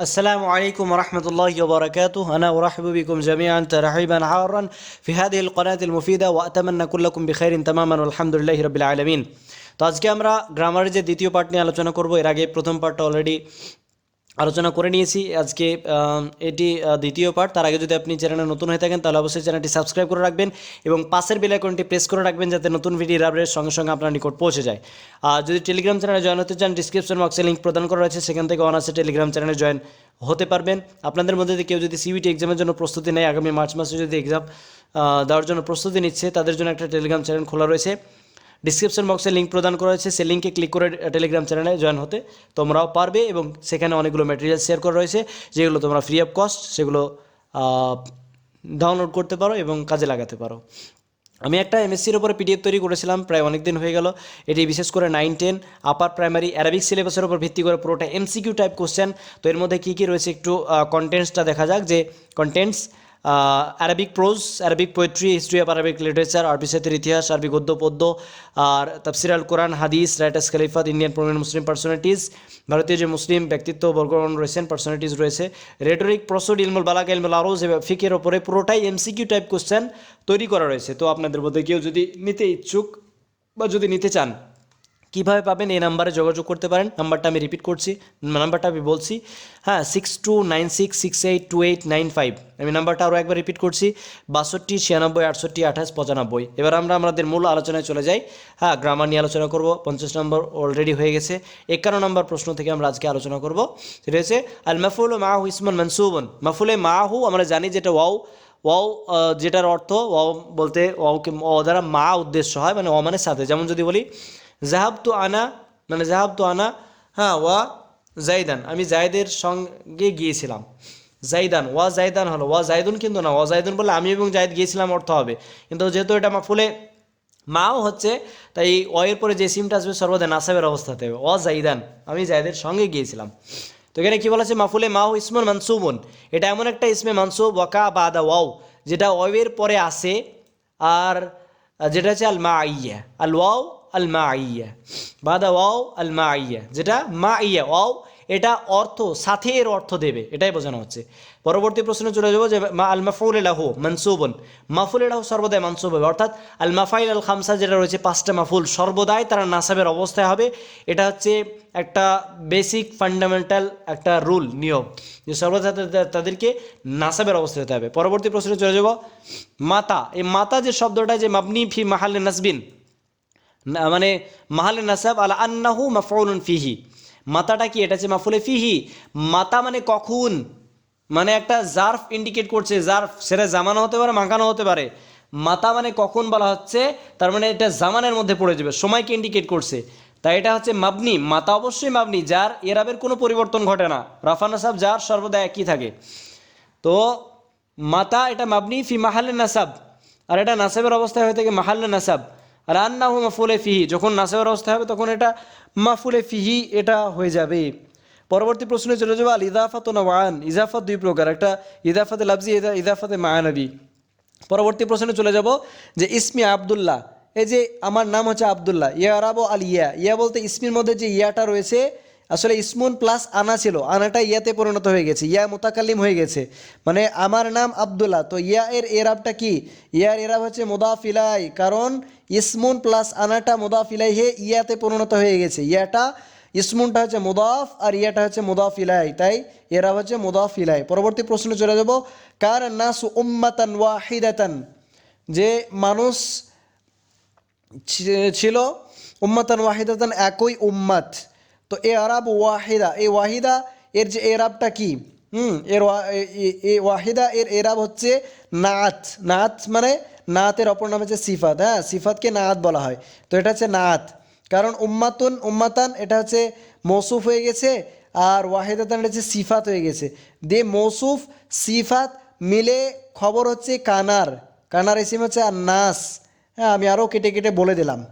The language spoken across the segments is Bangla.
السلام عليكم ورحمة الله وبركاته أنا أرحب بكم جميعا ترحيبا حارا في هذه القناة المفيدة وأتمنى كلكم بخير تماما والحمد لله رب العالمين তো আজকে আমরা গ্রামারের যে দ্বিতীয় পার্ট নিয়ে আলোচনা করব এর আগে প্রথম পার্টটা অলরেডি আলোচনা করে নিয়েছি। আজকে এটি দ্বিতীয় পার্ট তার আগে যদি আপনি চ্যানেলে নতুন হয়ে থাকেন, তাহলে অবশ্যই চ্যানেলটি সাবস্ক্রাইব করে রাখবেন এবং পাশের বেল আইকনটি প্রেস করে রাখবেন যাতে নতুন ভিডিও আপডেট সঙ্গে সঙ্গে আপনার নিকট পৌঁছে যায়। আর যদি টেলিগ্রাম চ্যানেলে জয়েন হতে চান ডিসক্রিপশন বক্সে লিঙ্ক প্রদান করা রয়েছে। সেখান থেকে অনার্সে টেলিগ্রাম চ্যানেলে জয়েন হতে পারবেন। আপনাদের মধ্যে কেউ যদি সিবিটি এক্সামের জন্য প্রস্তুতি নেয়, আগামী মার্চ মাসে যদি এক্সাম দেওয়ার জন্য প্রস্তুতি নিচ্ছে, তাদের জন্য একটা টেলিগ্রাম চ্যানেল খোলা রয়েছে। ডিসক্রিপশন বক্সে লিঙ্ক প্রদান করা হয়েছে। সেই লিঙ্কে ক্লিক করে টেলিগ্রাম চ্যানেলে জয়েন হতে তোমরাও পারবে এবং সেখানে অনেকগুলো ম্যাটেরিয়াল শেয়ার করা রয়েছে, যেগুলো তোমরা ফ্রি অফ কস্ট সেগুলো ডাউনলোড করতে পারো এবং কাজে লাগাতে পারো। আমি একটা এমএসসির উপরে পিডিএফ তৈরি করেছিলাম, প্রায় অনেক দিন হয়ে গেল। এটি বিশেষ করে nine ten upper primary Arabic সিলেবাসের উপর ভিত্তি করে পুরোটা এমসিকিউ টাইপ কোশ্চেন তো এর মধ্যে কী কী রয়েছে একটু কন্টেন্টসটা দেখা যাক যে contents Arabic prose Arabic poetry history of Arabic literature আরবি সাহিত্যের ইতিহাস আরবি গদ্য পদ্য আর তাফসির আল কোরআন হাদিস রাইটার্স খালিফাত ইন্ডিয়ান প্রমিনেন্ট মুসলিম পার্সোনালিটিস ভারতীয় যে মুসলিম ব্যক্তিত্ব বর্গগণ রয়েছেন পার্সোনালিটিস রয়েছে রেটরিক প্রসোড ইলমুল বালাক ইলমুল আরোজ ফিকের ওপরে পুরোটাই এমসিকিউ টাইপ কোশ্চেন তৈরি করা রয়েছে। তো আপনাদের মধ্যে কেউ যদি নিতে ইচ্ছুক বা যদি নিতে চান কীভাবে পাবেন এই নাম্বারে যোগাযোগ করতে পারেন? নাম্বারটা আমি রিপিট করছি। নাম্বারটা আমি বলছি হ্যাঁ six two nine six six eight two eight nine five আমি নাম্বারটা আরও একবার রিপিট করছি, বাষট্টি, ছিয়ানব্বই, আটষট্টি, আঠাশ, পঁচানব্বই। এবার আমরা আমাদের মূল আলোচনায় চলে যাই। হ্যাঁ গ্রামার নিয়ে আলোচনা করব, পঞ্চাশ নম্বর অলরেডি হয়ে গেছে। একান্ন নম্বর প্রশ্ন থেকে আমরা আজকে আলোচনা করব। সেটা হচ্ছে, আল মাফুল মাহু ইসমন মনসুবন। মাফুলে মাহু, আমরা জানি যেটা ওয়াও ওয়াও যেটার অর্থ, ওয়াও বলতে, ওয়াওকে ও দ্বারা মা উদ্দেশ্য হয় মানে ও মানে সাথে। যেমন যদি বলি জাহাব তো আনা মানে জাহাব তো আনা হ্যাঁ ওয়া জাইদান আমি জায়দের সঙ্গে গিয়েছিলাম। জাইদান ওয়া জাইদান হলো, ওয়া জাইদুন কিন্তু না, ওয়া জাইদুন বলে আমি এবং জায়দ গিয়েছিলাম অর্থ হবে। কিন্তু যেহেতু এটা ফুলে মাও হচ্ছে, তাই অয়ের পরে যে সিমটা আসবে সর্বদা নাসাবের অবস্থাতে হবে। অ জাইদান আমি জায়দের সঙ্গে গিয়েছিলাম। তো এখানে কি বলা মাফুলে মাও ইসমন মানসুবন। এটা এমন একটা ইসমে মানসুব, ওয়াকা বাদা ওয়াও, যেটা ওয়ের পরে আসে, আর যেটা হচ্ছে আল মা আইয়া আল ওয়াও আল মা আইয়া বাদা ওয়াও আল মা আইয়া যেটা মা ইয়া ওয়াও, এটা অর্থ সাথে এর অর্থ দেবে, এটাই বোঝানো হচ্ছে। পরবর্তী প্রশ্নে চলে যাব যে মা আল মাফুল এলাহু মনসুবন। মাফুল এলাহু সর্বদাই মানসুব হবে, অর্থাৎ আল মাফাইল আল খামসা যেটা রয়েছে, পাঁচটা মাফুল সর্বদাই তারা নাসাবের অবস্থায় হবে। এটা হচ্ছে একটা বেসিক ফান্ডামেন্টাল একটা রুল নিয়ম, যে সর্বদা তাদেরকে নাসাবের অবস্থায় হতে হবে। পরবর্তী প্রশ্নে চলে যাব, মাতা। এই মাতা যে শব্দটা যে মাবনি ফি মাহালে নাসবিন মানে মাহালে নাসাব আলা আন্নাহু মাফউলুন ফিহি। মাতাটা কি? এটা হচ্ছে মাফুলে ফিহি। মাতা মানে কখন? মানে একটা জার্ফ ইন্ডিকেট করছে, জার্ফ, সেটা জামানো হতে পারে, মাখানো হতে পারে। মাতা মানে কখন বলা হচ্ছে? তার মানে এটা জামানের মধ্যে পড়ে যাবে, সময়কে ইন্ডিকেট করছে। তাই এটা হচ্ছে মাবনি মাতা অবশ্যই মাবনি, যার এরাবের কোনো পরিবর্তন ঘটে না। রাফানা নাসাব যার সর্বদা একই থাকে। তো মাতা এটা মাবনি ফি মাহালে নাসাব। আর এটা নাসাবের অবস্থায় হয়ে থাকে মাহাল্লে নাসাব। আর আন্নাহু মাফুলে ফিহি, যখন নাসেবার অবস্থা হবে তখন এটা মাফুলে ফিহি, এটা হয়ে যাবে। পরবর্তী প্রশ্নে চলে যাব আল ইদাফাত ওয়ান ইজাফাত দুই প্রকার, একটা ইদাফাতে লাবজি ইদাফাতে মায়ানবী পরবর্তী প্রশ্নে চলে যাব, যে ইসমি আবদুল্লাহ, এই যে আমার নাম হচ্ছে আবদুল্লাহ, ইয়া আরাবো আল ইয়া ইয়া বলতে ইসমির মধ্যে যে ইয়াটা রয়েছে আসলে ইসমুন প্লাস আনা ছিল আনাটা ইয়াতে পরিণত হয়ে গেছে, ইয়া মোতাকালিম হয়ে গেছে। মানে আমার নাম আবদুল্লাহ, তো ইয়া এর এরাবটা কি? ইয়ার এরাব হচ্ছে মোদাফিলাই, কারণ ইসমুন প্লাস আনাটা মোদাফিলাই হে ইয়াতে পরিণত হয়ে গেছে। ইয়াটা, ইসমুনটা হচ্ছে মুদাফ আর ইয়াটা হচ্ছে মুদাফ তাই এরা হচ্ছে মুদাফ পরবর্তী প্রশ্নে চলে যাব কার নাস উম্মাতান ওয়াহিদাতান, যে মানুষ ছিল উম্মাতান ওয়াহিদাতান একই উম্মাত। তো এ আরাব ওয়াহিদা এই ওয়াহিদা এর যে এরাবটা কি? হুম, এর এ- ওয়াহিদা এর এরাব হচ্ছে নাত। নাত মানে নাতের অপর নাম হচ্ছে সিফাত। হ্যাঁ সিফাতকে নাত বলা হয়। তো এটা হচ্ছে নাত। কারণ উম্মাতুন, উম্মাতান, এটা হচ্ছে মৌসুফ হয়ে গেছে আর ওয়াহিদাতান এটা হচ্ছে সিফাত হয়ে গেছে। দে মৌসুফ, সিফাত মিলে খবর হচ্ছে কানার। কানার এসিম হচ্ছে আর নাস হ্যাঁ আমি আরও কেটে কেটে বলে দিলাম।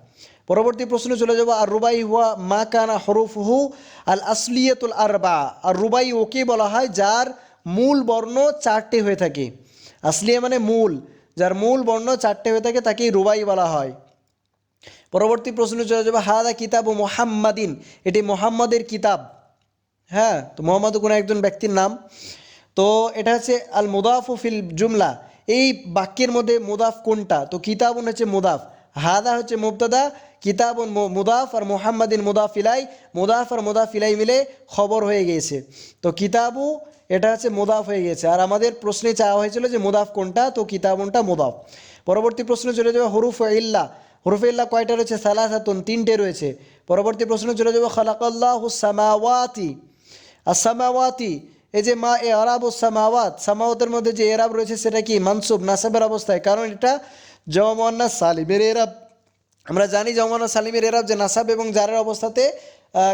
পরবর্তী প্রশ্নে চলে যাব আর রুবাই হুয়া মা কানা হরুফ হু আল আসলিয়াতুল আরবা। আর রুবাই ওকে বলা হয় যার মূল বর্ণ চারটে হয়ে থাকে। আসলিয়া মানে মূল, যার মূল বর্ণ চারটে হয়ে থাকে তাকেই রুবাই বলা হয়। পরবর্তী প্রশ্নে চলে যাবে, হাদা কিতাব ও মোহাম্মাদিন, এটি মোহাম্মদের কিতাব। হ্যাঁ তো মোহাম্মদ কোনো একজন ব্যক্তির নাম। তো এটা হচ্ছে আল মুদাফ ফিল জুমলা। এই বাক্যের মধ্যে মুদাফ কোনটা? তো কিতাবুন হচ্ছে মুদাফ। হাদা হচ্ছে মুবতাদা, কিতাবুন মুদাফ আর মোহাম্মদিন মুদাফিলাই, মুদাফ আর মুদাফ ইলাই মিলে খবর হয়ে গিয়েছে। তো কিতাবু, এটা হচ্ছে মুদাফ হয়ে গেছে আর আমাদের প্রশ্নে চাওয়া হয়েছিল যে মুদাফ কোনটা, তো কিতাবুনটা মুদাফ। পরবর্তী প্রশ্ন চলে যাবে হরুফ ইল্লা। হরুফ ইল্লা কয়টা রয়েছে? সালাসাতুন, তিনটে রয়েছে। পরবর্তী প্রশ্ন চলে যাবে খালাকাল্লাহু সামাওয়াতি। আসামাওয়াতি এই যে মা, এ আরাব সামাওয়াত, সামাওয়াতের মধ্যে যে এরাব রয়েছে, সেটা কি? মানসুব, নাসাবের অবস্থায়। কারণ এটা জওয়ান্না সালিমের এরাব। আমরা জানি জওয়ান্না সালিমের এরাব যে নাসাব এবং জারের অবস্থাতে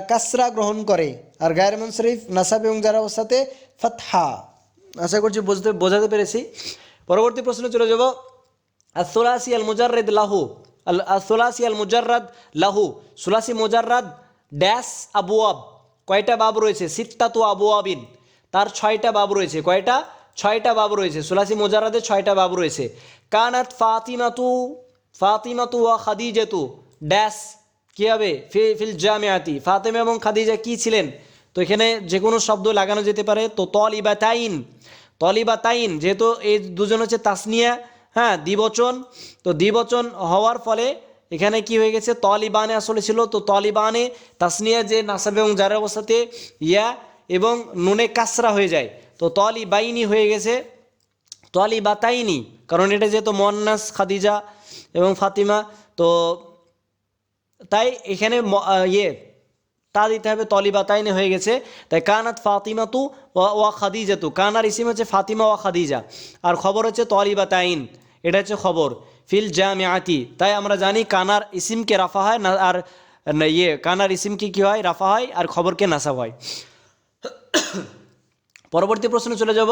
কাসরা গ্রহণ করে। আর গায়ের মনসরিফ নাসাব এবং জারের অবস্থাতে ফাতহা। আশা করছি বুঝতে, বোঝাতে পেরেছি। পরবর্তী প্রশ্ন চলে যাব। আসোলাসি আল মুজাররেদ লাহু। আল আসোলাসি আল মুজাররাদ লাহু। সুলাসি মুজাররাদ ড্যাশ আবুয়াব কয়টা বাব রয়েছে? সিত্তাতু আবুয়াবিন তার ছয়টা বাব রয়েছে। কয়টা? ছয়টা বাব রয়েছে। সুলাসি মুজাররাদের ছয়টা বাব রয়েছে। কানাত ফাতিমাতু ফাতিমাতু ওয়া খাদিজাতু। ড্যাশ কী হবে? ফিল জামিয়াতি ফাতেমা এবং খাদিজা কি ছিলেন? তো এখানে যে কোনো শব্দ লাগানো যেতে পারে। তো তলিবাতাইন তলিবাতাইন যেহেতু এই দুজন হচ্ছে তাসনিয়া হ্যাঁ দ্বিবচন। তো দ্বিবচন হওয়ার ফলে এখানে কি হয়ে গেছে? তলিবানে আসলে ছিল। তো তলিবানে তাসনিয়া যে নাসাব এবং যার অবস্থাতে ইয়া এবং নুনে কাসরা হয়ে যায়। তো তলিবাইনি হয়ে গেছে। তলিবাতাইনি, কারণ এটা যেহেতু মন্নাস খাদিজা এবং ফাতিমা, তো তাই এখানে ইয়ে তা দিতে হবে তলিবাতাইনে হয়ে গেছে। তাই কানাত ফাতিমা তু ওয়া ওয়া খাদিজাতু, কানার ইসিম হচ্ছে ফাতিমা ওয়া খাদিজা, আর খবর হচ্ছে তলিবাতাইন, এটা হচ্ছে খবর, ফিল জামিয়াতি তাই আমরা জানি কানার ইসিমকে রাফা হয় না, আর ইয়ে কানার ইসিমকে কী হয়? রাফা হয়, আর খবরকে নাসাব হয়। পরবর্তী প্রশ্নে চলে যাব।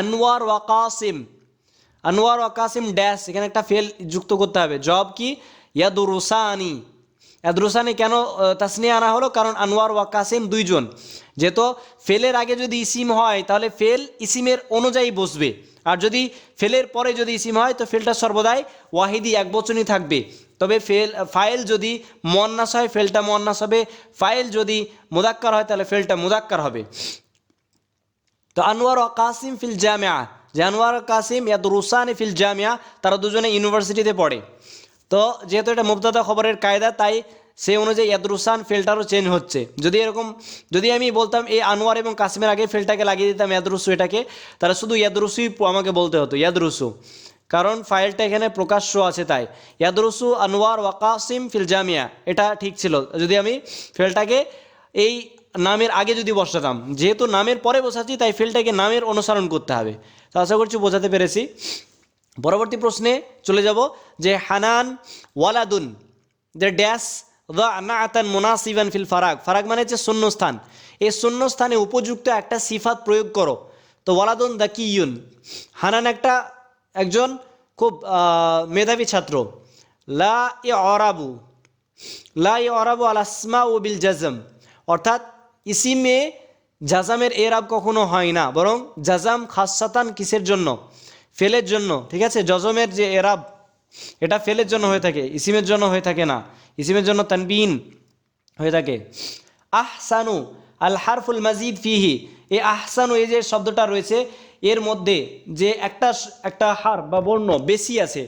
আনোয়ার ওয়াকাসিম আনোয়ার ওয়াকাসিম ড্যাশ এখানে একটা ফেল যুক্ত করতে হবে। জব কি? ইয়াদুরুসানি। ইয়াদুরুসানি কেন আহ, তাসনিয়া আনা হলো? কারণ আনোয়ার ওয়াকাসিম দুইজন। যেহেতু ফেলের আগে যদি ইসিম হয় তাহলে ফেল ইসিমের অনুযায়ী বসবে। আর যদি ফেলের পরে যদি ইসিম হয় তো ফেলটা সর্বদাই ওয়াহিদি এক বচনই থাকবে। তবে ফেল ফাইল যদি মন্নাস হয় ফেলটা মন্নাস হবে। ফাইল যদি মুদাক্কার হয় তাহলে ফেলটা মুদাক্কার হবে। তো আনোয়ার ও কাসিম ফিল জামিয়া যে আনোয়ার কাসিম ইয়া রুসানি ফিল জামিয়া তারা দুজনে ইউনিভার্সিটিতে পড়ে। তো যেহেতু এটা মুবতাদা খবরের কায়দা, তাই সেই অনুযায়ী ইয়াদরুসান ফেলটারও চেঞ্জ হচ্ছে। যদি এরকম, যদি আমি বলতাম এই আনোয়ার এবং কাসিমের আগে ফেলটাকে লাগিয়ে দিতাম ইয়াদরুসু এটাকে, তাহলে শুধু ইয়াদরুসুই আমাকে বলতে হতো ইয়াদরুসু কারণ ফাইলটা এখানে প্রকাশ্য আছে তাই। ইয়াদরুসু আনোয়ার ওয়াকাসিম ফিল জামিয়া এটা ঠিক ছিল। যদি আমি ফেলটাকে এই নামের আগে যদি বসাতাম, যেহেতু নামের পরে বসাচ্ছি, তাই ফিল্ডটাকে নামের অনুসরণ করতে হবে। তো আশা করছি বোঝাতে পেরেছি। পরবর্তী প্রশ্নে চলে যাব যে হানান ওয়ালাদুন দ্য ড্যাশ দ্য আনাআতান মুনাসিবান ফিল ফারাক ফারাক মানে হচ্ছে শূন্যস্থান। এই শূন্যস্থানে উপযুক্ত একটা সিফাত প্রয়োগ করো। তো ওয়ালাদুন দ্য কিউন হানান একটা, একজন খুব মেধাবী ছাত্র। লা ই অরাবু লা ই অরাবু আল আসমা ও বিল জাজম। অর্থাৎ ইসিমে জাজামের এরাব কখনো হয় না, বরং জাজাম খাসাতান কিসের জন্য? ফেলের জন্য, ঠিক আছে? জজমের যে এরাব, এটা ফেলের জন্য হয়ে থাকে, ইসিমের জন্য হয়ে থাকে না। ইসিমের জন্য তানবিন হয়ে থাকে। আহসানু আল হারফুল মাজিদ ফিহি, এই আহসানু, এই যে শব্দটা রয়েছে, এর মধ্যে যে একটা একটা হার বা বর্ণ বেশি আছে,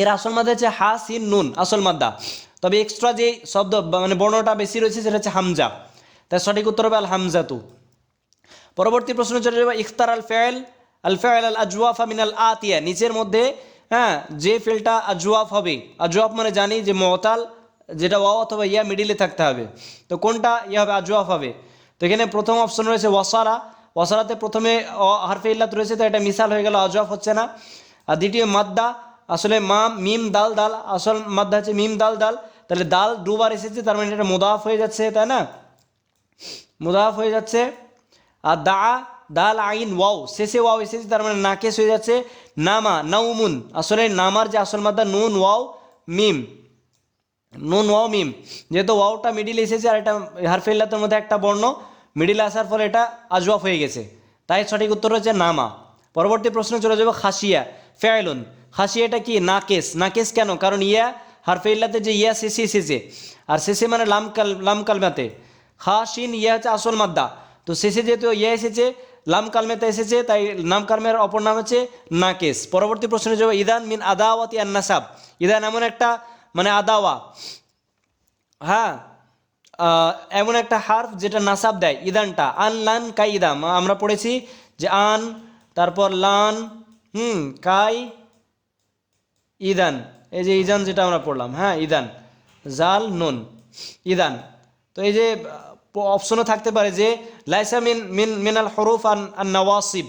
এর আসল মাদ্দা হচ্ছে হা সিন নুন, আসল মাদ্দা। তবে এক্সট্রা যে শব্দ মানে বর্ণটা বেশি রয়েছে সেটা হচ্ছে হামজা। তাই সঠিক উত্তর হবে আল হামজাতু পরবর্তী প্রশ্ন চলে যাবে, ইখতার আল ফেল আল ফেল আল আজওয়াফা মিনাল আতিয়া নিচের মধ্যে হ্যাঁ যে ফেলটা আজওয়াফ হবে, আজওয়াফ মানে জানি যে মতাল, যেটা ওয়া অথবা ইয়া মিডিলে থাকতে হবে। তো কোনটা ইয়া হবে, আজওয়াফ হবে? তো এখানে প্রথম অপশন রয়েছে ওয়াসারা। ওয়াসারাতে প্রথমে হারফে ইল্লাত রয়েছে, তো এটা মিসাল হয়ে গেল, আজওয়াফ হচ্ছে না। আর দ্বিতীয় মাদ্দা, আসলে মা মিম, দাল দাল, আসল মাদ্দা হচ্ছে মিম, দাল দাল। তাহলে দাল দুবার এসেছে, তার মানে এটা মুদাফ হয়ে যাচ্ছে, তাই না? মুদাফ হয়ে যাচ্ছে। আর দা, দাল আইন, ওয়াও, শেষে ওয়াও এসেছে, তার মানে নাকেশ হয়ে যাচ্ছে। নামা নাউমুন আসলে নামার যে আসল মাদ্দা, নুন, ওয়াও, মিম। নুন, ওয়াও, মিম। যেহেতু ওয়াওটা মিডিল এসেছে আর এটা হারফেল্লাতের মধ্যে একটা বর্ণ মিডিলে আসার ফলে এটা আজওয়াফ হয়ে গেছে। তাই সঠিক উত্তর হচ্ছে নামা। পরবর্তী প্রশ্ন চলে যাবে খাসিয়া ফেয়ালুন খাসিয়াটা কি? নাকেশ। নাকেশ কেন? কারণ ইয়া হারফে ইল্লাতে যে ইয়া শেষে এসেছে আর শেষে মানে লাম কাল লাম কালমাতে খা শিন ইয়া হচ্ছে আসল মাদ্দা তো শেষে যেহেতু ইয়া এসেছে লাম কালমেতে এসেছে তাই নাম কালমের অপর নাম হচ্ছে নাকেস পরবর্তী প্রশ্নে যাব ইদান মিন আদাওয়াতি আন নাসাব ইদান এমন একটা মানে আদাওয়া হ্যাঁ এমন একটা হার্ফ যেটা নাসাব দেয় ইদানটা আন লান কাই ইদাম আমরা পড়েছি যে আন তারপর লান হুম কাই ইদান এই যে ইজান যেটা আমরা পড়লাম হ্যাঁ ইদান। জাল, নুন। ইদান। তো এই যে অপশনও থাকতে পারে যে, লাইসা মিন মিন, মিনাল হরুফ আন আন নওয়াসিব।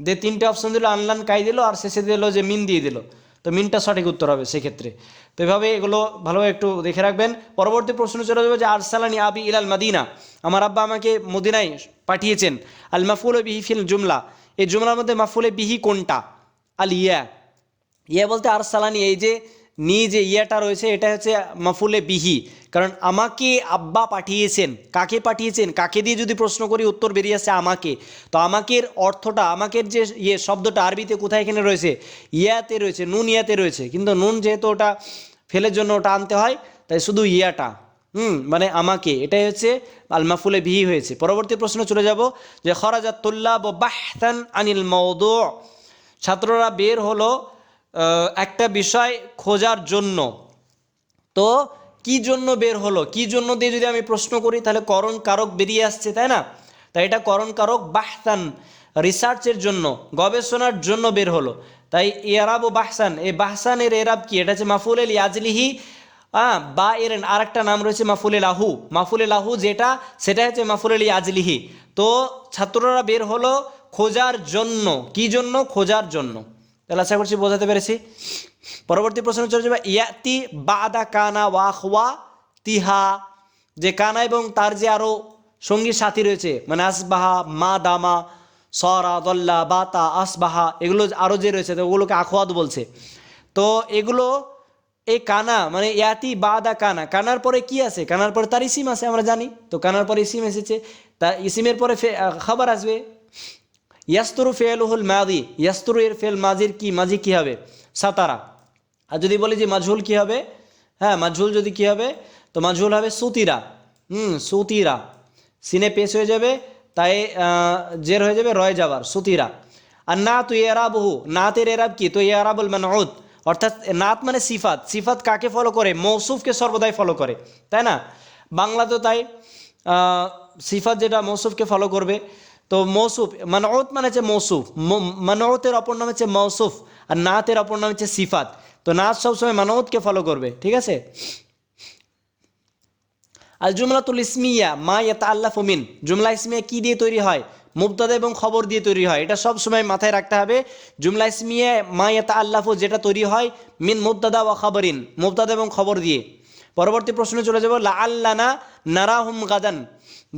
যে তিনটে অপশন দিল, আনলান কাই দিল, আর শেষে দিল যে মিন দিয়ে দিল। তো মিনটা সঠিক উত্তর হবে সেক্ষেত্রে। তো এভাবে এগুলো ভালোভাবে একটু দেখে রাখবেন। পরবর্তী প্রশ্ন চলে যাবে যে, আরসালানি আবি ইলাল মাদিনা। আমার আব্বা আমাকে মদিনায় পাঠিয়েছেন। আল মাফুল বিহি ফিল জুমলা। এই জুমলার মধ্যে মাফুলে বিহি কোনটা? আল ইয়া। ইয়া বলতে আর সালানি এই যে নি যে ইয়াটা রয়েছে, এটা হচ্ছে মাফুলে বিহি। কারণ আমাকে আব্বা পাঠিয়েছেন, কাকে পাঠিয়েছেন? কাকে দিয়ে যদি প্রশ্ন করি, উত্তর বেরিয়ে আসছে আমাকে। তো আমাকের অর্থটা, আমাকের যে ইয়ে শব্দটা আরবিতে কোথায় এখানে রয়েছে? ইয়াতে রয়েছে, নুন ইয়াতে রয়েছে। কিন্তু নুন যেহেতু ওটা ফেলের জন্য ওটা আনতে হয়, তাই শুধু ইয়াটা। হুম মানে আমাকে, এটাই হচ্ছে আল মাফুলে বিহি হয়েছে। পরবর্তী প্রশ্ন চলে যাব, যে খরাজাত তুল্লাব বাহতান আনিল মৌদু ছাত্ররা বের হলো একটা বিষয় খোঁজার জন্য। তো কি জন্য বের হলো? কি জন্য দিয়ে যদি আমি প্রশ্ন করি, তাহলে করণ কারক বেরিয়ে আসছে, তাই না? তাই এটা করণ কারক বাহতান রিসার্চের জন্য, গবেষণার জন্য বের হলো। তাই এরাব ও বাহসান এই বাহসানের এরাব কি? এটা হচ্ছে মাফুল এল ইয়াজলিহি হ্যাঁ বা এর আর একটা নাম রয়েছে মাফুলে লাহু মাফুলে লাহু যেটা, সেটা হচ্ছে মাফুল আলী আজলিহি তো ছাত্ররা বের হলো খোঁজার জন্য। কি জন্য? খোঁজার জন্য। তাহলে আশা করছি বোঝাতে পেরেছি। পরবর্তী প্রশ্ন চলে যাবে ইয়াতি বাদা কানা ওয়াহওয়া তিহা। যে কানা এবং তার যে আরও সঙ্গী সাথী রয়েছে মানে আসবাহা, মা দামা, সরা, দল্লা, বাতা, আসবাহা, এগুলো আরও যে রয়েছে, তো ওগুলোকে আখওয়াদ বলছে। তো এগুলো, এই কানা মানে ইয়াতি বাদা কানা, কানার পরে কি আছে? কানার পরে তার ইসিম আছে, আমরা জানি। তো কানার পরে ইসিম এসেছে তা ইসিমের পরে খাবার আসবে। ইয়াস্তরু ফেলহুল মাদি, ইয়াস্তরু এর ফেল মাজির কি মাঝি কি হবে? সাতারা। আর যদি বলি যে মাঝহুল কি হবে? হ্যাঁ মাঝহুল যদি কি হবে? তো মাঝহুল হবে সুতিরা। হুম, সুতিরা। সিনে পেশ হয়ে যাবে, তাই জের হয়ে যাবে রয় যাবার, সুতিরা। আর না তো এরাবহু নাতের এরাব কি? তো এরাবুল মানউদ। অর্থাৎ নাত মানে সিফাত। সিফাত কাকে ফলো করে? মৌসুফকে সর্বদাই ফলো করে। তাই না? বাংলা তো তাই সিফাত যেটা মৌসুফকে ফলো করবে। তো মৌসুফ, মানউত মানে হচ্ছে মৌসুফ মানউতের অপর নাম হচ্ছে মৌসুফ আর নাতের অপর নাম হচ্ছে সিফাত। তো নাত সবসময় মানউতকে ফলো করবে, ঠিক আছে? আল জুমলাতুল ইসমিয়া, মা ইয়াতা আল্লাহ ফমিন জুমলা ইসমিয়া কি দিয়ে তৈরি হয়? মুবতাদা এবং খবর দিয়ে তৈরি হয়। এটা সব সময় মাথায় রাখতে হবে। জুমলা ইসমিয়া, মা ইয়াতা আল্লাহ যেটা তৈরি হয়, মিন মুবতাদা ওয়া খবরিন। মুবতাদা এবং খবর দিয়ে। পরবর্তী প্রশ্নে চলে যাব লা আল্লানা নারাহুম গাদান।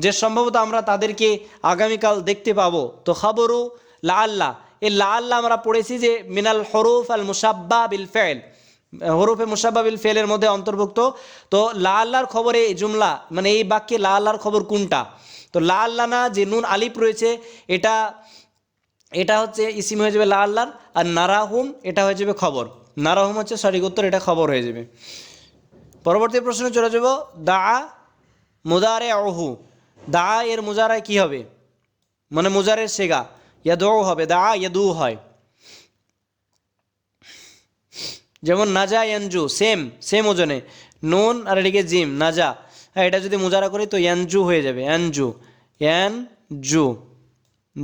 যে সম্ভবত আমরা তাদেরকে আগামীকাল দেখতে পাবো। তো খবরু লা আল্লাহ এই লা আল্লাহ আমরা পড়েছি যে মিনাল হরুফ আল মুসাব্বা বিল ফেল। হরুফে মুসাবাবিল ফেলের মধ্যে অন্তর্ভুক্ত। তো লা আল্লাহর খবরে এই জুমলা মানে এই বাক্যে লা আল্লাহর খবর কোনটা? তো লা আল্লাহ না যে নুন আলিফ রয়েছে, এটা এটা হচ্ছে ইসিম হয়ে যাবে লা আল্লাহর আর নারাহুম, এটা হয়ে যাবে খবর। নারাহুম হচ্ছে সঠিক উত্তর, এটা খবর হয়ে যাবে। পরবর্তী প্রশ্নে চলে যাব। দা মুদারে অহু দা এর মুজারায় কি হবে? মানে মুজারের সেগা। ইয়াদু হবে। দা ইয়াদু হয়। যেমন নাজা ইয়ানজু সেম সেম ওজনে। নুন আর এদিকে জিম, নাজা। হ্যাঁ এটা যদি মুজারা করি তো ইয়ানজু হয়ে যাবে। ইয়ানজু। ইয়ান জু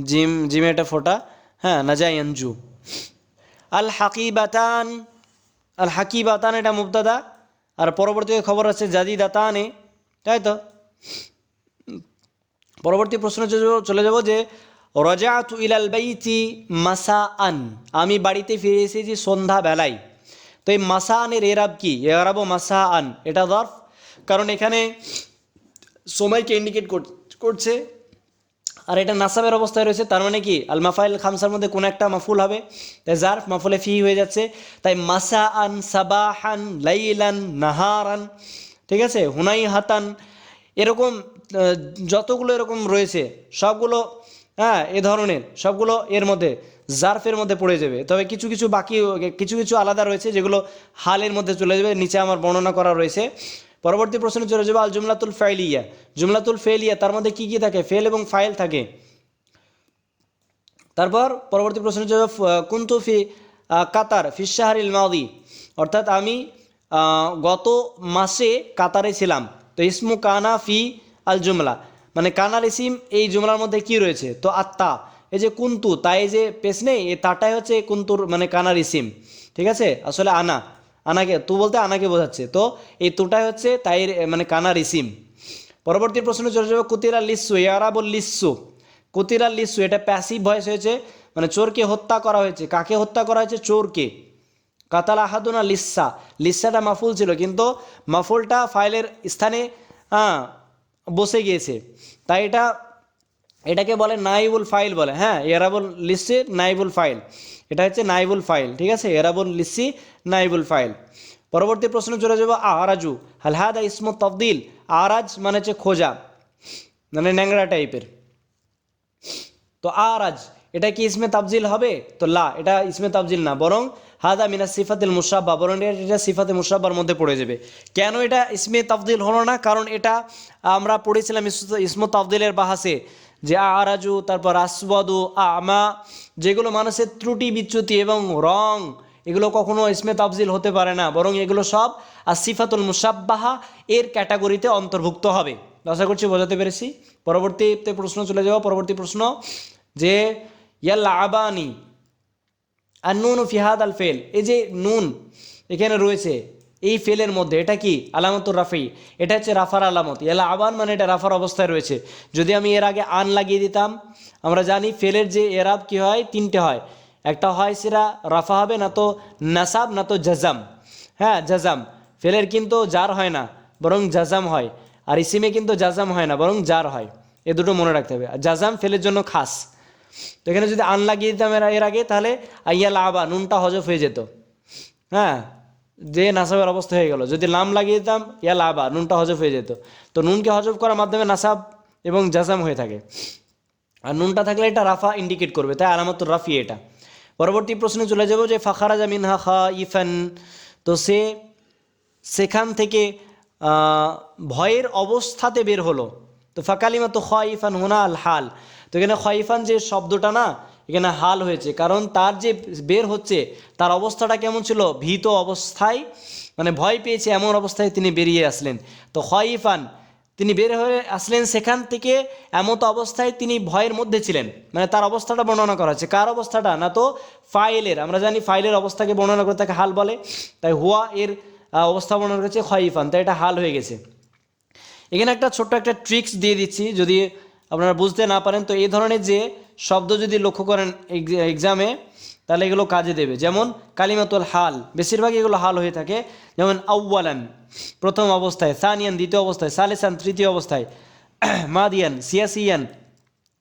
জিম, জিমে এটা ফোটা। হ্যাঁ নাজা ইয়ানজু। আল হাকিবাতান। আল হাকিবাতান এটা মুবতাদা। আর পরবর্তীতে খবর আছে জাদি দাতানে তাই তো? পরবর্তী প্রশ্ন চলে যাব- যে রজাতু ইলাল বাইতি মাসা আন আমি বাড়িতে ফিরে এসেছি সন্ধ্যা বেলায় তো এই মাসা আনের এরাব কি? এরাবো মাসা আন এটা দরফ। কারণ এখানে সময়কে ইন্ডিকেট করছে? আর এটা নাসাবের অবস্থায় রয়েছে, তার মানে কি? আল মাফাইল খামসার মধ্যে কোনো একটা মাফুল হবে। তাই জার্ফ মাফুলে ফি হয়ে যাচ্ছে। তাই মাসা আন সাবাহান, লাইলান, নাহারান, ঠিক আছে? হুনাই হাতান এরকম যতগুলো এরকম রয়েছে, সবগুলো হ্যাঁ এ ধরনের, সবগুলো এর মধ্যে জার্ফের মধ্যে পড়ে যাবে। তবে কিছু কিছু বাকি, কিছু কিছু আলাদা রয়েছে যেগুলো হালের মধ্যে চলে যাবে, নিচে আমার বর্ণনা করা রয়েছে। পরবর্তী প্রশ্নে চলে যাব আল জুমলাতুল ফাইলিয়া। জুমলাতুল ফেলিয়া তার মধ্যে কি কি থাকে? ফেল এবং ফাইল থাকে। তারপর পরবর্তী প্রশ্ন হচ্ছে ফ- কুন্তু ফি আহ, কাতার ফিসাহারিল মাদি। অর্থাৎ আমি গত মাসে কাতারে ছিলাম। তো ইসমু কানা ফি আল জুমলা। মানে কানার ইসিম এই জুমলার মধ্যে কি রয়েছে? তো আত্মা। এই যে কুন্তু তাই যে পেশ নেই এই তাটাই হচ্ছে কুন্তুর মানে কানার ইসিম। ঠিক আছে? আসলে আনা। আনাকে, তু বলতে আনাকে বোঝাচ্ছে। তো এই তুটাই হচ্ছে তাই মানে কানার ইসিম। পরবর্তী প্রশ্ন চলে যাবে, কুতিরা লিসু, ইয়ারাবুল লিসু। কুতিরা লিসু, এটা প্যাসিভ ভয়েস হয়েছে মানে চোরকে হত্যা করা হয়েছে। কাকে হত্যা করা হয়েছে? চোরকে। কাতাল আহাদুনা লিসা। লিসাটা মাফুল ছিল, কিন্তু মাফুলটা ফাইলের স্থানে বসে গিয়েছে। তাই এটা, এটাকে বলে নাইবুল ফাইল বলে। হ্যাঁ এরাবুল লিসি নাইবুল ফাইল। এটা হচ্ছে নাইবুল ফাইল, ঠিক আছে? এরাবুল লিসি নাইবুল ফাইল। পরবর্তী প্রশ্ন চলে যাব আরাজু। হালহাদা ইসমু তফদিল আরাজ মানে হচ্ছে খোঁজা মানে ন্যাংরা টাইপের। তো আরাজ, এটা কি ইসমে তাবজিল হবে? তো লা, এটা ইসমে তাবজিল না, বরং হাদা মিনা সিফাতিল মুসাব্বা, বরং এটা- সিফাতে মুসাব্বার মধ্যে পড়ে যাবে। কেন এটা ইসমে তাবদিল হলো না? কারণ এটা আমরা পড়েছিলাম ইস- ইসমু তাবদিলের বাহাসে। যে আরাজু, তারপর আসওয়াদু, আমা, যেগুলো মানুষের ত্রুটি, বিচ্যুতি এবং রং, এগুলো কখনো ইসমে তাবজিল হতে পারে না। বরং এগুলো সব আর সিফাতুল মুসাব্বাহা এর ক্যাটাগরিতে অন্তর্ভুক্ত হবে। আশা করছি বোঝাতে পেরেছি। পরবর্তীতে প্রশ্ন চলে যাওয়া, পরবর্তী প্রশ্ন যে ইয়াল্লা আবানি আর নুন ফিহাদ আল ফেল এই যে নুন এখানে রয়েছে এই ফেলের মধ্যে, এটা কি? আলামতুর রাফি। এটা হচ্ছে রাফার আলামত। এলা আবান মানে এটা রাফার অবস্থায় রয়েছে। যদি আমি এর আগে আন লাগিয়ে দিতাম, আমরা জানি ফেলের যে এরাব কি হয়? তিনটে হয়। একটা হয় সেটা রাফা হবে, না তো নাসাব, না তো জাজাম। হ্যাঁ জাজাম। ফেলের কিন্তু জার হয় না, বরং জাজাম হয়। আর ইসিমে কিন্তু জাজাম হয় না, বরং জার হয়। এ দুটো মনে রাখতে হবে। আর জাজাম ফেলের জন্য খাস। তো এখানে যদি আন লাগিয়ে দিতাম এর আগে, তাহলে আইয়া লাবা নুনটা হজফ হয়ে যেত। হ্যাঁ যে নাসাবের অবস্থা হয়ে গেল। যদি লাম লাগিয়ে দিতাম, ইয়া লাবা নুনটা হজব হয়ে যেত। তো নুনকে হজব করার মাধ্যমে নাসাব এবং জাজাম হয়ে থাকে। আর নুনটা থাকলে এটা রাফা ইন্ডিকেট করবে। তাই আলামত রাফি এটা। পরবর্তী প্রশ্নে চলে যাব যে, ফাখারাজা মিনহা খা ইফান তো সে সেখান থেকে ভয়ের অবস্থাতে বের হলো। তো ফাকালিমা তো খয়ফান হুনা আল হাল। তো এখানে খয়ফান যে শব্দটা না এখানে হাল হয়েছে। কারণ তার যে বের হচ্ছে, তার অবস্থাটা কেমন ছিল? ভীত অবস্থায় মানে ভয় পেয়েছে এমন অবস্থায় তিনি বেরিয়ে আসলেন। তো খয়ফান তিনি বের হয়ে আসলেন সেখান থেকে এমত অবস্থায় তিনি ভয়ের মধ্যে ছিলেন। মানে তার অবস্থাটা বর্ণনা করা হচ্ছে কার অবস্থাটা? না তো ফাইলের। আমরা জানি ফাইলের অবস্থাকে বর্ণনা করে তাকে হাল বলে। তাই হুয়া এর অবস্থা বর্ণনা করেছে খয়ফান তাই এটা হাল হয়ে গেছে। এখানে একটা ছোট্ট একটা ট্রিক্স দিয়ে দিচ্ছি। যদি আপনারা বুঝতে না পারেন, তো এই ধরনের যে শব্দ যদি লক্ষ্য করেন এক্সামে তাহলে এগুলো কাজে দেবে। যেমন কালিমাতুল হাল, বেশিরভাগ এগুলো হাল হয়ে থাকে যেমন আউ্বালান প্রথম অবস্থায়, সানিয়ান দ্বিতীয় অবস্থায়, সালেসান তৃতীয় অবস্থায়, মাদিয়ান, সিয়াসিয়ান,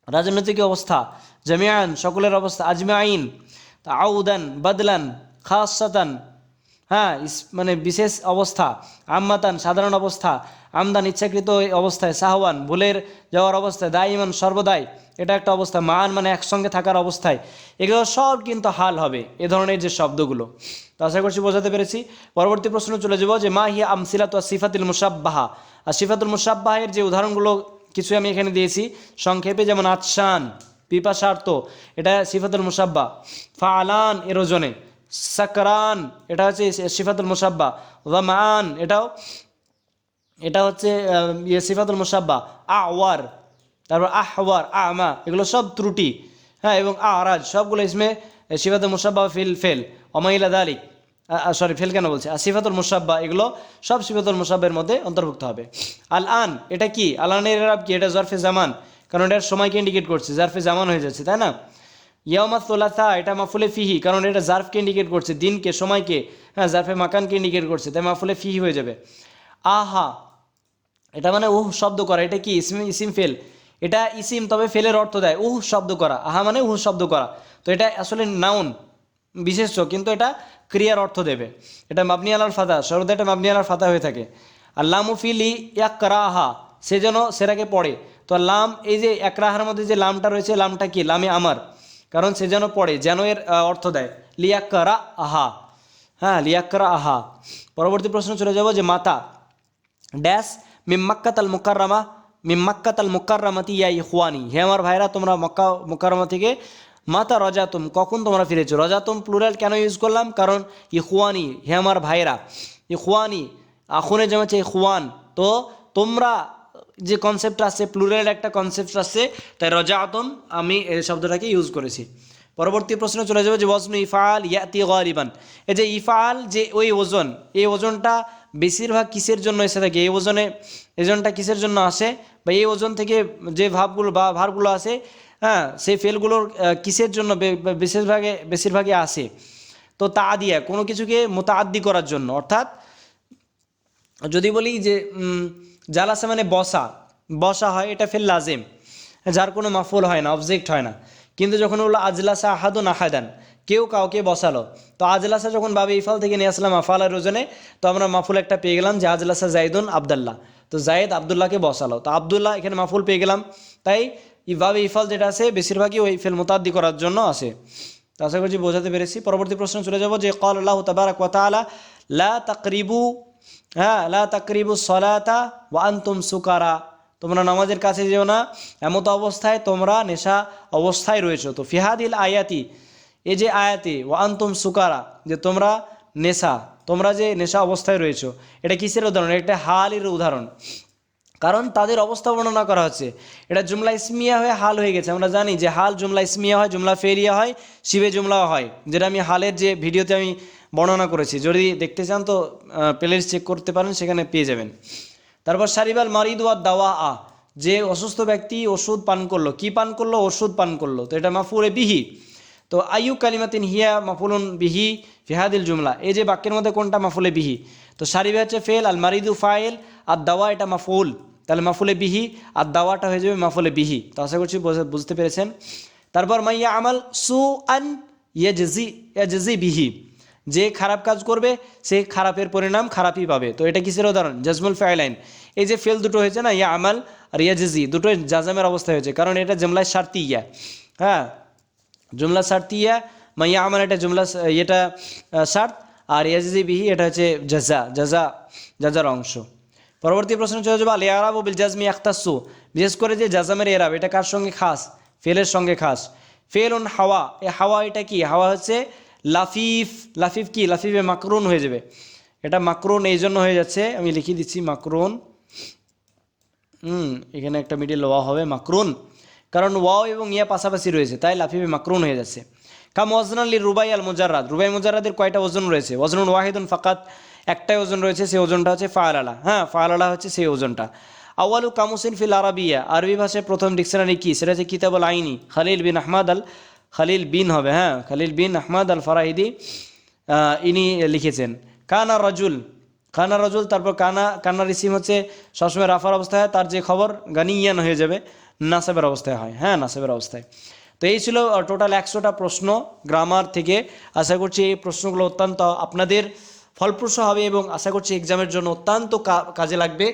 রাজনৈতিক অবস্থা, জামিয়ান, সকলের অবস্থা, আজমাইন আউদান বদলান, খাসাতান হ্যাঁ মানে বিশেষ অবস্থা। আম্মাতান, সাধারণ অবস্থা। আমদান ইচ্ছাকৃত অবস্থায়, সাহওয়ান, ভুলের যাওয়ার অবস্থায়, দায়মান সর্বদাই। এটা একটা অবস্থা, মান মানে একসঙ্গে থাকার অবস্থায়। এগুলো সব কিন্তু হাল হবে, এ ধরনের যে শব্দগুলো। তো আশা করছি বোঝাতে পেরেছি। পরবর্তী প্রশ্ন চলে যাব যে, মা হিয়া আমসিলাত সিফাতুল মুসাব্বাহা আর সিফাতুল মুসাব্বাহের যে উদাহরণগুলো কিছু আমি এখানে দিয়েছি, সংক্ষেপে যেমন আচ্ছান পিপাসার্থ, এটা সিফাতুল মুসাব্বা ফালান, এর ওজনে। সাকরান, এটা হচ্ছে সিফাতুল মুসাব্বা। ওয়ামান এটাও, এটা হচ্ছে ইয়ে সিফাতুল মুসাব্বা। আওয়ার, তারপর আহওয়ার, আমা, এগুলো সব ত্রুটি। হ্যাঁ এবং আরাজ, সবগুলো ইসমে সিফাতুল মুসাব্বা ফিল, ফেল। অমাইলা দালিক। সরি, ফেল কেন বলছে? আর সিফাতুল মুসাব্বা, এগুলো সব সিফাতুল মুসাব্বের মধ্যে অন্তর্ভুক্ত হবে। আল আন, এটা কি? আল আনের কি? এটা জরফে জামান। কারণ এটার সময়কে ইন্ডিকেট করছে? জারফে জামান হয়ে যাচ্ছে, তাই না? ইয়ামা তোলাথা এটা মাফুলে ফিহি, কারণ এটা জার্ফকে ইন্ডিকেট করছে, দিনকে, সময়কে হ্যাঁ জার্ফে মাকানকে ইন্ডিকেট করছে, তাই মাফুলে ফিহি হয়ে যাবে। আহা, এটা মানে উহ শব্দ করা, এটা কি, ইসিম ইসিম ফেল? এটা ইসিম, তবে ফেলের অর্থ দেয়, উহ শব্দ করা। আহা মানে উহ শব্দ করা। তো এটা আসলে নাউন বিশেষ্য, কিন্তু এটা ক্রিয়ার অর্থ দেবে। এটা মাবনি আলার ফাতা, সর্বদা এটা মাবনি আলার ফাতা হয়ে থাকে। আর লামুফিলি ইয়াকরাহা, সে যেন সেটাকে পড়ে। তো লাম, এই যে একরাহার মধ্যে যে লামটা রয়েছে, লামটা কি? লামে আমার। কারণ সে যেন পড়ে, যেন এর অর্থ দেয়। লিয়াকরা আহা। হ্যাঁ লিয়াকরা আহা। পরবর্তী প্রশ্ন চলে যাব যে মাতা, ড্যাশ মিম্মাক্কাত আল মুকাররামা মিম্মাক্কাত আল মুকাররামাতি ইয়া ইখওয়ানি। হে আমার ভাইরা, তোমরা মক্কা, মুকাররামা থেকে মাতা রজাতুম, কখন তোমরা ফিরেছো? রজাতুম প্লুরাল কেন ইউজ করলাম? কারণ ইখওয়ানি, হে আমার ভাইরা, ইখওয়ানি, আখুনে জমেছে ইখওয়ান, তো তোমরা যে কনসেপ্ট আছে প্লুরাল একটা কনসেপ্ট আছে, তাই রজাতুম আমি এই শব্দটাকে ইউজ করেছি। পরবর্তী প্রশ্ন চলে যাবে যে, ওয়াজনু ইফাল ইয়াতি গরিবান এই যে ইফাল যে ওই ওজন, এই ওজনটা বেশিরভাগ কিসের জন্য এসে থাকে? এই ওজনে ওজনটা কিসের জন্য আসে? বা এই ওজন থেকে যে ভাবগুলো, বা ভারগুলো আসে হ্যাঁ সেই ফেলগুলোর কিসের জন্য বেশিরভাগে বেশিরভাগে আসে? তো তা দিয়া, কোনো কিছুকে মোতাদ্দি করার জন্য। অর্থাৎ যদি বলি যে জালাসা মানে বসা। বসা হয়, এটা ফেল লাজেম। যার কোনো মাফুল হয় না অবজেক্ট হয় না। কিন্তু যখন বলল, আজলাসা আহাদুন আহাদান কেউ কাউকে বসালো। তো আজলাসা যখন বাবে ইফাল থেকে নিয়ে আসলাম আফালার ওজনে, তো আমরা মাফুল একটা পেয়ে গেলাম যে আজলাসা জাইদুন আবদাল্লাহ। তো জায়েদ আবদুল্লাহকে বসালো। তো আবদুল্লাহ এখানে মাফুল পেয়ে গেলাম। তাই ইভাবে ইফাল যেটা আছে, বেশিরভাগই ওই ফেল মোতাদ্দি করার জন্য আসে আশা করছি বোঝাতে পেরেছি। পরবর্তী প্রশ্ন চলে যাব যে কল আল্লাহ তাবারাক ওয়া তাআলা, লা তাকরিবু হ্যাঁ লা তাকরিবু সলাতা ওয়া আনতুম সুকারা। তোমরা নামাজের কাছে যেও না, এমত অবস্থায় তোমরা নেশা অবস্থায় রয়েছো। তো ফিহাদিল আয়াতি এ যে আয়াতি, ওয়া আনতুম সুকারা, যে তোমরা নেশা, তোমরা যে নেশা অবস্থায় রয়েছো, এটা কিসের উদাহরণ? এটা হালের উদাহরণ। কারণ তাদের অবস্থা বর্ণনা করা হচ্ছে, এটা জুমলা ইসমিয়া হয়ে হাল হয়ে গেছে। আমরা জানি যে হাল জুমলা ইসমিয়া হয়, জুমলা ফেরিয়া হয়, শিবে জুমলাও হয়। যেটা আমি হালের যে ভিডিওতে আমি বর্ণনা করেছি। যদি দেখতে চান তো প্লেলিস্ট চেক করতে পারেন, সেখানে পেয়ে যাবেন। তারপর সারিবাল মারিদ ওয়া দাওয়া আ, যে অসুস্থ ব্যক্তি ওষুধ পান করল। কি পান করল? ওষুধ পান করল। তো এটা মাফুরে বিহি। তো আয়ু কালিমাতিন হিয়া মাফুলুন বিহি ফিহাদিল জুমলা। এই যে বাক্যের মধ্যে কোনটা মাফুলে বিহি? তো সারিবে হচ্ছে ফেল, আল মারিদু ফাইল আর দাওয়া এটা মাফুল। তাহলে মাফুলে বিহি, আর দাওয়াটা হয়ে যাবে মাফুলে বিহি। তো আশা করছি বুঝতে পেরেছেন। তারপর মাইয়া আমাল সু আন ইয়াজি ইয়াজি বিহি। যে খারাপ কাজ করবে, সে খারাপের পরিণাম খারাপই পাবে। তো এটা কিসের উদাহরণ? জাজমুল ফাইলাইন এই যে ফেল দুটো হয়েছে না, ইয়া আমাল আর ইয়াজিজি দুটো জাজামের অবস্থা হয়েছে। কারণ এটা জমলায় সারতি ইয়া। হ্যাঁ? জুমলা সারতিয়া মাইয়া আমার এটা জুমলা এটা শার্ত, আর ইয়াজিজি বিহি এটা হচ্ছে জাজা জাজা জাজার অংশ। পরবর্তী প্রশ্ন চলে যাব আল ইয়ারাব ও বিল জাজমি আখতাসু বিশেষ করে যে জাজামের এরাব, এটা কার সঙ্গে খাস? ফেলের সঙ্গে খাস। ফেল উন হাওয়া এ হাওয়া এটা কি? হাওয়া হচ্ছে লাফিফ লাফিফ কি? লাফিফে মাকরুন হয়ে যাবে। এটা মাকরুন এই জন্য হয়ে যাচ্ছে, আমি লিখে দিচ্ছি মাকরুন। হুম, এখানে একটা মিডিল ওয়া হবে, মাকরুন। কারণ ওয়াও এবং ইয়া পাশাপাশি রয়েছে, তাই লাফিফে মাকরুন হয়ে যাচ্ছে। কাম ওয়াজন আলী রুবাই আল মুজারাদ রুবাই মুজারাদের কয়টা ওজন রয়েছে? ওজনুন ওয়াহিদুন ফাকাত একটাই ওজন রয়েছে, সেই ওজনটা হচ্ছে ফায়ালালা হ্যাঁ ফায়ালালা হচ্ছে সেই ওজনটা। আওয়ালু কামুসিন ফিল আরবিয়া। আরবি ভাষায় প্রথম ডিকশনারি কি? সেটা হচ্ছে কিতাবুল আইনি। খালিল বিন আহমাদ আল খালিল বিন হবে হ্যাঁ? খালিল বিন আহমাদ আল ফারাহিদি ইনি লিখেছেন। কানা রাজুল কানা রাজুল, তারপর কানা কান্না রিসিম হচ্ছে সবসময় রাফার অবস্থায় তার যে খবর গানিয়ান হয়ে যাবে, নাসেবের অবস্থায় হয় হ্যাঁ? নাসাবের অবস্থায়। তো এই ছিল টোটাল একশোটা প্রশ্ন গ্রামার থেকে। আশা করছি এই প্রশ্নগুলো অত্যন্ত আপনাদের ফলপ্রসূ হবে এবং আশা করছি এক্সামের জন্য অত্যন্ত কাজে লাগবে।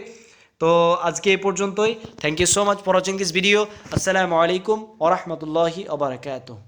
তো আজকে এই পর্যন্তই। Thank you so much for watching this video আসসালামু আলাইকুম ওরহমতুল্লাহি ওবরাকাতুহ